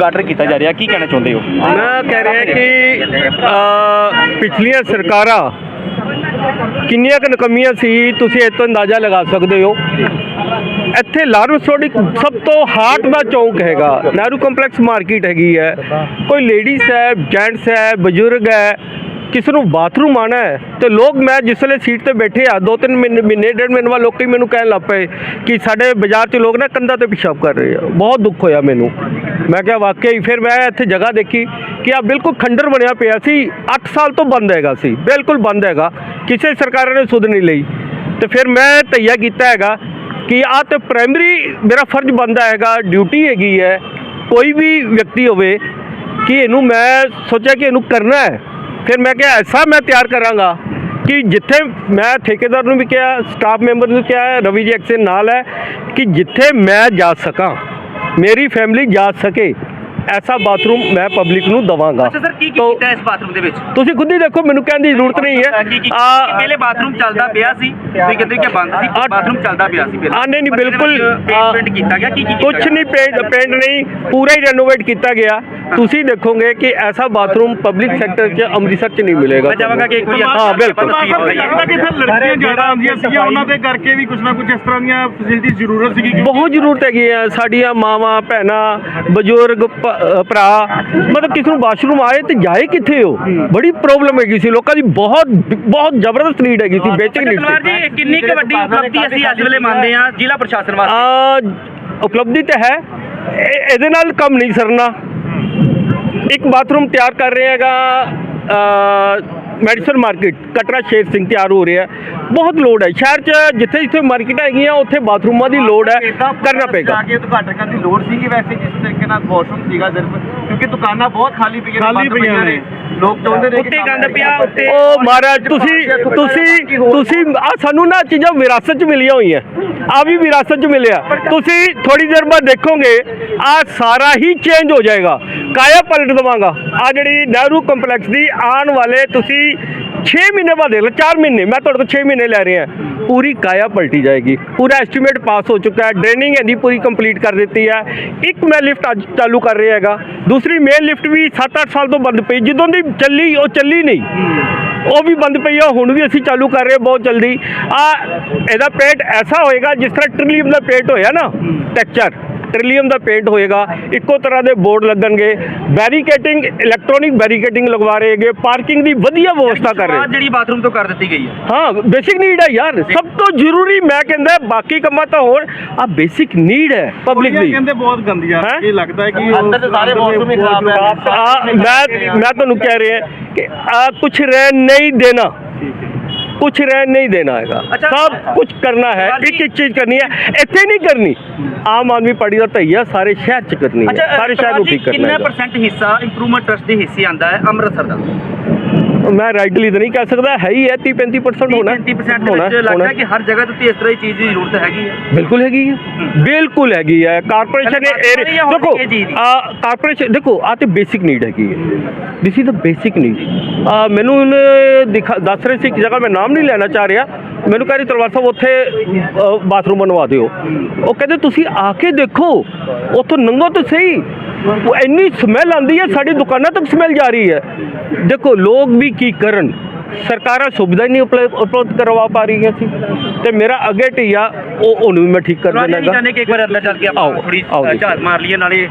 Girder ਕੀਤਾ ਜਾ ਰਿਹਾ ਕੀ ਕਹਿਣਾ ਚਾਹੁੰਦੇ ਹੋ? ਮੈਂ ਕਹਿ ਰਿਹਾ ਕਿ ਅ, ਪਿਛਲੀਆਂ ਸਰਕਾਰਾਂ ਕਿੰਨੀਆਂ ਕੁ ਨਕਮੀਆਂ ਸੀ ਤੁਸੀਂ ਇਹ ਤੋਂ ਅੰਦਾਜ਼ਾ ਲਗਾ ਸਕਦੇ ਹੋ। ਇੱਥੇ ਲਾਰੂਸ ਰੋਡ ਇੱਕ ਸਭ ਤੋਂ ਹਾਰਟ ਦਾ ਚੌਂਕ ਹੈਗਾ। ਨਹਿਰੂ ਕੰਪਲੈਕਸ ਮਾਰਕੀਟ ਹੈਗੀ ਹੈ। ਕੋਈ ਲੇਡੀਜ਼ ਹੈ ਜੈਂਟਸ ਹੈ ਬਜ਼ੁਰਗ ਹੈ ਕਿਸੇ ਨੂੰ ਬਾਥਰੂਮ ਆਣਾ ਹੈ ਤੇ ਲੋਕ ਮੈਂ ਜਿਸ ਵੇਲੇ ਸੀਟ ਤੇ ਬੈਠੇ ਆ, ਦੋ ਤਿੰਨ ਮਹੀਨੇ ਮਹੀਨੇ, ਡੇਢ ਮਹੀਨੇ ਬਾਅਦ ਲੋਕੀ ਮੈਨੂੰ ਕਹਿਣ ਲੱਗ ਪਏ ਕਿ ਸਾਡੇ ਬਾਜ਼ਾਰ 'ਚ ਲੋਕ ਨਾ ਕੰਧਾਂ ਤੇ ਪਿਸ਼ਾਬ ਕਰ ਰਹੇ ਆ। ਬਹੁਤ ਦੁੱਖ ਹੋਇਆ ਮੈਨੂੰ। ਮੈਂ ਕਿਹਾ ਵਾਕਈ ਫਿਰ ਮੈਂ ਇੱਥੇ ਜਗ੍ਹਾ ਦੇਖੀ ਕਿ ਆ ਬਿਲਕੁਲ ਖੰਡਰ ਬਣਿਆ ਪਿਆ ਸੀ। 8 ਸਾਲ ਤੋਂ ਬੰਦ ਹੈਗਾ ਸੀ। ਬਿਲਕੁਲ ਬੰਦ ਹੈਗਾ। ਕਿਸੇ ਸਰਕਾਰ ਨੇ ਸੁਧ ਨਹੀਂ ਲਈ। ਤੇ ਫਿਰ ਮੈਂ ਤਈਆ ਕੀਤਾ ਹੈਗਾ ਕਿ ਆ ਤੇ ਪ੍ਰਾਇਮਰੀ ਮੇਰਾ ਫਰਜ਼ ਬਣਦਾ ਹੈਗਾ ਡਿਊਟੀ ਹੈਗੀ ਹੈ। ਕੋਈ ਵੀ ਵਿਅਕਤੀ ਹੋਵੇ ਕਿ ਇਹਨੂੰ ਮੈਂ ਸੋਚਿਆ ਕਿ ਇਹਨੂੰ ਕਰਨਾ ਹੈ। ਫਿਰ ਮੈਂ ਕਿਹਾ, ਐਸਾ ਮੈਂ ਤਿਆਰ ਕਰਾਂਗਾ ਕਿ ਜਿੱਥੇ ਮੈਂ ਠੇਕੇਦਾਰ ਨੂੰ ਵੀ ਕਿਹਾ ਸਟਾਫ ਮੈਂਬਰ ਨੂੰ ਕਿਹਾ, ਰਵੀ ਜੀ ਐਕਸੇ ਨਾਲ ਹੈ ਕਿ ਜਿੱਥੇ ਮੈਂ ਜਾ ਸਕਾਂ, ਮੇਰੀ ਫੈਮਿਲੀ ਜਾ ਸਕੇ ਐਸਾ ਬਾਥਰੂਮ ਮੈਂ ਪਬਲਿਕ ਨੂੰ ਦਵਾਂਗਾ। ਅੱਛਾ ਸਰ ਕੀ ਕੀ ਤੋ ਕੀਤਾ ਇਸ ਬਾਥਰੂਮ ਦੇ ਵਿੱਚ? ਤੁਸੀਂ ਖੁਦ ਹੀ ਦੇਖੋ ਮੈਨੂੰ ਕਹਿਣ ਦੀ ਜ਼ਰੂਰਤ ਨਹੀਂ ਹੈ। ਆ ਪਹਿਲੇ ਬਾਥਰੂਮ ਚੱਲਦਾ ਪਿਆ ਸੀ ਤੁਸੀਂ ਕਹਿੰਦੇ ਕਿ ਬੰਦ ਸੀ ਆ- ਬਾਥਰੂਮ ਚੱਲਦਾ ਪਿਆ ਸੀ ਫਿਰ ਆ ਨਹੀਂ ਬਿਲਕੁਲ ਆ, ਪੇਂਟ ਕੀਤਾ ਗਿਆ ਕੀ ਕੀ ਗਿਆ? ਨਹੀਂ ਪੇਂਟ ਪੇਂਟ ਨਹੀਂ ਪੂਰਾ ਹੀ ਰੈਨੋਵੇਟ ਕੀਤਾ ਗਿਆ। ਤੁਸੀਂ ਦੇਖੋਗੇ ਕਿ ਐਸਾ ਬਾਥਰੂਮ ਪਬਲਿਕ ਸੈਕਟਰ 'ਚ ਅੰਮ੍ਰਿਤਸਰ 'ਚ ਨਹੀਂ ਮਿਲੇਗਾ। ਮੈਂ ਚਾਹਾਂਗਾ ਕਿ ਇੱਕ ਵਾਰੀ ਹਾਂ ਬਿਲਕੁਲ। ਲੱਗਦਾ ਕਿ ਇੱਥੇ ਲੜਕੀਆਂ ਜ਼ਿਆਦਾ ਆਉਂਦੀਆਂ ਸੀਗੀਆਂ ਉਹਨਾਂ ਦੇ ਕਰਕੇ ਵੀ ਕੁਝ ਨਾ ਕੁਝ ਇਸ ਤਰ੍ਹਾਂ ਦੀਆਂ ਫੈਸਿਲਿਟੀ ਜ਼ਰੂਰਤ ਸੀਗੀ ਬਹੁਤ ਜ਼ਰੂਰਤ ਹੈਗੀ ਹੈ ਸਾਡੀਆਂ ਮਾਵਾਂ ਭੈਣਾਂ ਬਜ਼ੁਰਗ ਅ, ਭਰਾ ਮਤਲਬ ਕਿਸੇ ਨੂੰ ਵਾਸ਼ਰੂਮ ਆਏ ਤੇ ਜਾਏ ਕਿੱਥੇ ਹੋ? ਬੜੀ ਪ੍ਰੋਬਲਮ ਹੈਗੀ ਸੀ ਲੋਕਾਂ ਦੀ ਬਹੁਤ ਬਹੁਤ ਜ਼ਬਰਦਸਤ ਨੀਡ ਹੈਗੀ ਸੀ ਬੇਸਿਕ ਨੀਡ ਤਲਵਾਰ ਜੀ ਇਹ ਕਿੰਨੀ ਕੁ ਵੱਡੀ ਉਪਲਬਧੀ ਅਸੀਂ ਅੱਜ ਵੇਲੇ ਮੰਨਦੇ ਹਾਂ ਜ਼ਿਲ੍ਹਾ ਪ੍ਰਸ਼ਾਸਨ ਵਾਸਤੇ। ਆ ਉਪਲਬਧੀ ਤਾਂ ਹੈ। ਇਹ- ਇਹਦੇ ਨਾਲ ਕੰਮ ਨਹੀਂ ਸਰਨਾ। ਇੱਕ ਬਾਥਰੂਮ ਤਿਆਰ ਕਰ ਰਹੇ ਹੈਗਾ ਮੈਡੀਸਨ ਮਾਰਕੀਟ ਕਟਰਾ ਸ਼ੇਰ ਸਿੰਘ ਤਿਆਰ ਹੋ ਰਿਹਾ। ਬਹੁਤ ਲੋੜ ਹੈ। ਸ਼ਹਿਰ 'ਚ ਜਿੱਥੇ ਜਿੱਥੇ ਮਾਰਕੀਟਾਂ ਹੈਗੀਆਂ ਉੱਥੇ ਬਾਥਰੂਮਾਂ ਦੀ ਲੋੜ ਹੈ ਕਰਨਾ ਪਏਗਾ। ਜਾ ਕੇ ਉਦਘਾਟਨ ਕਰਨ ਦੀ ਲੋੜ ਸੀਗੀ ਵੈਸੇ ਜਿਸ ਤਰੀਕੇ ਨਾਲ ਵਾਸ਼ਰੂਮ ਸੀਗਾ ਸਿਰਫ ਕਿਉਂਕਿ ਦੁਕਾਨਾਂ ਬਹੁਤ ਖਾਲੀ ਪਈਆਂ ਖਾਲੀ ਪਈਆਂ ਨੇ। ਲੋਕ ਚਾਹੁੰਦੇ ਨੇ ਉੱਤੇ ਗੰਦ ਪਿਆ ਉੱਤੇ ਉਹ ਮਹਾਰਾਜ ਤੁਸੀਂ ਤੁਸੀਂ ਤੁਸੀਂ ਆ ਸਾਨੂੰ ਨਾ ਚੀਜ਼ਾਂ ਵਿਰਾਸਤ 'ਚ ਮਿਲੀਆਂ ਹੋਈਆਂ। ਆ ਵੀ ਵਿਰਾਸਤ 'ਚ ਮਿਲਿਆ। ਤੁਸੀਂ ਥੋੜੀ ਦੇਰ ਬਾਅਦ ਦੇਖੋਗੇ ਆ ਸਾਰਾ ਹੀ ਚੇਂਜ ਹੋ ਜਾਏਗਾ। ਕਾਇਆ ਪਲਟ ਦਵਾਂਗਾ। ਆ ਜਿਹੜੀ ਨਹਿਰੂ ਕੰਪਲੈਕਸ ਦੀ ਆਉਣ ਵਾਲੇ ਤੁਸੀਂ 6 ਮਹੀਨੇ ਬਾਅਦ ਦੇਖ ਲਓ 4 ਮਹੀਨੇ, ਮੈਂ ਤੁਹਾਡੇ ਤੋਂ 6 ਮਹੀਨੇ ਲੈ ਰਿਹਾ। ਪੂਰੀ ਕਾਇਆ ਪਲਟੀ ਜਾਏਗੀ। ਪੂਰਾ ਐਸਟੀਮੇਟ ਪਾਸ ਹੋ ਚੁੱਕਾ ਹੈ। ਡਰੇਨਿੰਗ ਇਹਦੀ ਪੂਰੀ ਕੰਪਲੀਟ ਕਰ ਦਿੱਤੀ ਹੈ। ਇੱਕ ਮੈਂ ਲਿਫਟ ਅੱਜ ਚਾਲੂ ਕਰ ਰਿਹਾ ਹੈਗਾ। ਦੂਸਰੀ ਮੇਨ ਲਿਫਟ ਵੀ 7-8 ਸਾਲ ਤੋਂ ਬੰਦ ਪਈ। ਜਦੋਂ ਦੀ ਚੱਲੀ, ਉਹ ਚੱਲੀ ਨਹੀਂ। ਉਹ ਵੀ ਬੰਦ ਪਈ ਆ, ਹੁਣ ਵੀ ਅਸੀਂ ਚਾਲੂ ਕਰ ਰਹੇ ਬਹੁਤ ਜਲਦੀ। ਆ, ਇਹਦਾ ਪੇਟ ਐਸਾ ਹੋਏਗਾ, ਜਿਸ ਤਰ੍ਹਾਂ ਟ੍ਰਿਲੀਅਮ ਦਾ ਪੇਟ ਹੋਇਆ ਨਾ ਟੈਕਚਰ ਟ੍ਰਿਲੀਅਮ ਦਾ ਪੇਂਟ ਹੋਏਗਾ ਇੱਕੋ ਤਰ੍ਹਾਂ ਦੇ ਬੋਰਡ ਲੱਗਣਗੇ ਬੈਰੀਕੇਟਿੰਗ ਇਲੈਕਟ੍ਰੋਨਿਕ ਬੈਰੀਕੇਟਿੰਗ ਲਗਵਾ ਰਹੇ ਹੈਗੇ ਪਾਰਕਿੰਗ ਦੀ ਵਧੀਆ ਵਿਵਸਥਾ ਕਰ ਰਹੇ ਜਿਹੜੀ ਬਾਥਰੂਮ ਤੋਂ ਕਰ ਦਿੱਤੀ ਗਈ ਹੈ। ਹਾਂ ਬੇਸਿਕ ਨੀਡ ਹੈ ਯਾਰ ਸਭ ਤੋਂ ਜ਼ਰੂਰੀ ਮੈਂ ਕਹਿੰਦਾ ਬਾਕੀ ਕੰਮਾਂ ਤਾਂ ਹੋਰ ਆ ਬੇਸਿਕ ਨੀਡ ਹੈ ਪਬਲਿਕ ਦੀ ਕਹਿੰਦੇ ਬਹੁਤ ਗੰਦੀਆਂ ਹੈਂ? ਇਹ ਲੱਗਦਾ ਹੈ ਕਿ ਅੰਦਰ ਦੇ ਸਾਰੇ ਵਾਸ਼ਰੂਮ ਹੀ ਖਰਾਬ ਹੈ। ਆ ਮੈਂ ਮੈਂ ਤੁਹਾਨੂੰ ਕਹਿ ਰਿਹਾ ਕਿ ਆ ਕੁਛ ਰਹਿ ਨਹੀਂ ਦੇਣਾ। ਕੁਛ ਰਹਿ ਨਹੀਂ ਦੇਣਾ ਹੈਗਾ। ਸਭ ਕੁਝ ਕਰਨਾ ਹੈ ਇੱਕ ਇੱਕ ਚੀਜ਼ ਕਰਨੀ ਹੈ ਇੱਥੇ ਨਹੀਂ ਕਰਨੀ। ਆਮ ਆਦਮੀ ਪਾਰਟੀ ਦਾ ਧਈਆ ਸਾਰੇ ਸ਼ਹਿਰ ਚ ਕਰਨੀ ਹੈ ਸਾਰੇ ਸ਼ਹਿਰ ਨੂੰ ਠੀਕ ਕਰਨਾ ਕਿੰਨਾ ਹੈ ਪਰਸੈਂਟ ਹਿੱਸਾ ਇੰਪਰੂਵਮੈਂਟ ਟਰਸਟ ਦੇ ਹਿੱਸੇ ਆਂਦਾ ਹੈ ਅੰਮ੍ਰਿਤਸਰ ਦਾ? ਮੈਂ ਰਾਈਟਲੀ ਤਾਂ ਨਹੀਂ ਕਹਿ ਸਕਦਾ ਹੈ ਹੀ ਹੈ 30 35% ਹੋਣਾ। 30% ਦੇ ਹੋਣਾ, ਵਿੱਚ ਲੱਗਦਾ ਕਿ ਹਰ ਜਗ੍ਹਾ ਤੇ ਇਸ ਤਰ੍ਹਾਂ ਦੀ ਚੀਜ਼ ਦੀ ਜ਼ਰੂਰਤ ਹੈਗੀ ਹੈ। ਬਿਲਕੁਲ ਹੈਗੀ ਹੈ। ਬਿਲਕੁਲ ਹੈਗੀ ਹੈ। ਕਾਰਪੋਰੇਸ਼ਨ ਨੇ ਦੇਖੋ ਕਾਰਪੋਰੇਸ਼ਨ ਦੇਖੋ ਆ ਤੇ ਬੇਸਿਕ ਨੀਡ ਹੈਗੀ ਹੈ। This is the basic need ਆ ਮੈਨੂੰ ਦਿਖਾ ਦੱਸ ਰਹੇ ਸੀ ਇੱਕ ਜਗ੍ਹਾ ਮੈਂ ਨਾਮ ਨਹੀਂ ਲੈਣਾ ਚਾਹ ਰਿਹਾ। ਮੈਨੂੰ ਕਹਿ ਰਹੀ ਤਲਵਾਰ ਸਾਹਿਬ ਉੱਥੇ ਬਾਥਰੂਮ ਬਣਵਾ ਦਿਓ। ਉਹ ਕਹਿੰਦੇ ਤੁਸੀਂ ਆ ਕੇ ਦੇਖੋ ਉੱਥੋਂ ਨੰਗੋ ਤਾਂ ਸਹੀ ਉਹ ਇੰਨੀ ਸਮੈਲ ਆਉਂਦੀ ਹੈ ਸਾਡੀ ਦੁਕਾਨਾਂ ਤੱਕ ਸਮੈਲ ਜਾ ਰਹੀ ਹੈ। ਦੇਖੋ ਲੋਕ ਵੀ ਕੀ ਕਰਨ? ਸਰਕਾਰਾਂ ਸੁਵਿਧਾ ਨਹੀਂ ਉਪਲਬਧ ਕਰਵਾ ਪਾ ਰਹੀਆਂ ਸੀ। ਤੇ ਮੇਰਾ ਅੱਗੇ ਢੀਆ ਉਹ ਉਹਨੂੰ ਵੀ ਮੈਂ ਠੀਕ ਕਰ ਰਾਜੇ ਦੇਣਾ ਨਹੀਂ ਚਾਹੁੰਦੇ ਕਿ ਇੱਕ ਵਾਰ ਅੰਦਰ ਚੱਲ ਕੇ ਆਪਾਂ ਥੋੜੀ। ਝਾਤ ਮਾਰ ਲਈਏ ਨਾਲੇ